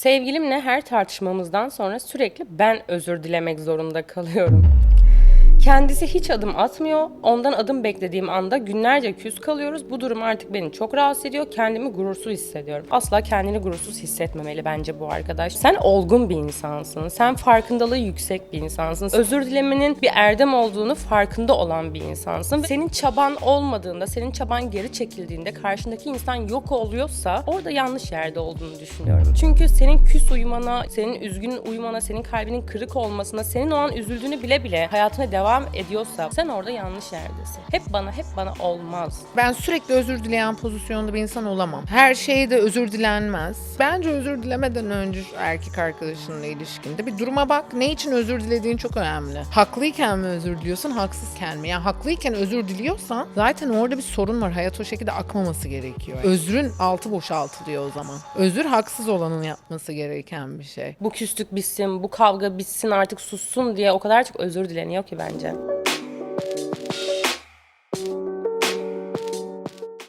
Sevgilimle her tartışmamızdan sonra sürekli ben özür dilemek zorunda kalıyorum. Kendisi hiç adım atmıyor. Ondan adım beklediğim anda günlerce küs kalıyoruz. Bu durum artık beni çok rahatsız ediyor. Kendimi gurursuz hissediyorum. Asla kendini gurursuz hissetmemeli bence bu arkadaş. Sen olgun bir insansın. Sen farkındalığı yüksek bir insansın. Özür dilemenin bir erdem olduğunu farkında olan bir insansın. Senin çaban olmadığında, senin çaban geri çekildiğinde karşındaki insan yok oluyorsa orada yanlış yerde olduğunu düşünüyorum. Çünkü senin küs uyumana, senin üzgün uyumana, senin kalbinin kırık olmasına, senin o an üzüldüğünü bile bile hayatına devam ediyorsa sen orada yanlış yerdesin. Hep bana, hep bana olmaz. Ben sürekli özür dileyen pozisyonda bir insan olamam. Her şeyde özür dilenmez. Bence özür dilemeden önce erkek arkadaşınla ilişkinde bir duruma bak. Ne için özür dilediğin çok önemli. Haklıyken mi özür diliyorsun, haksızken mi? Yani haklıyken özür diliyorsan zaten orada bir sorun var. Hayat o şekilde akmaması gerekiyor. Özrün altı boşaltılıyor o zaman. Özür haksız olanın yapması gereken bir şey. Bu küslük bitsin, bu kavga bitsin artık sussun diye o kadar çok özür dileniyor ki bence. olunca.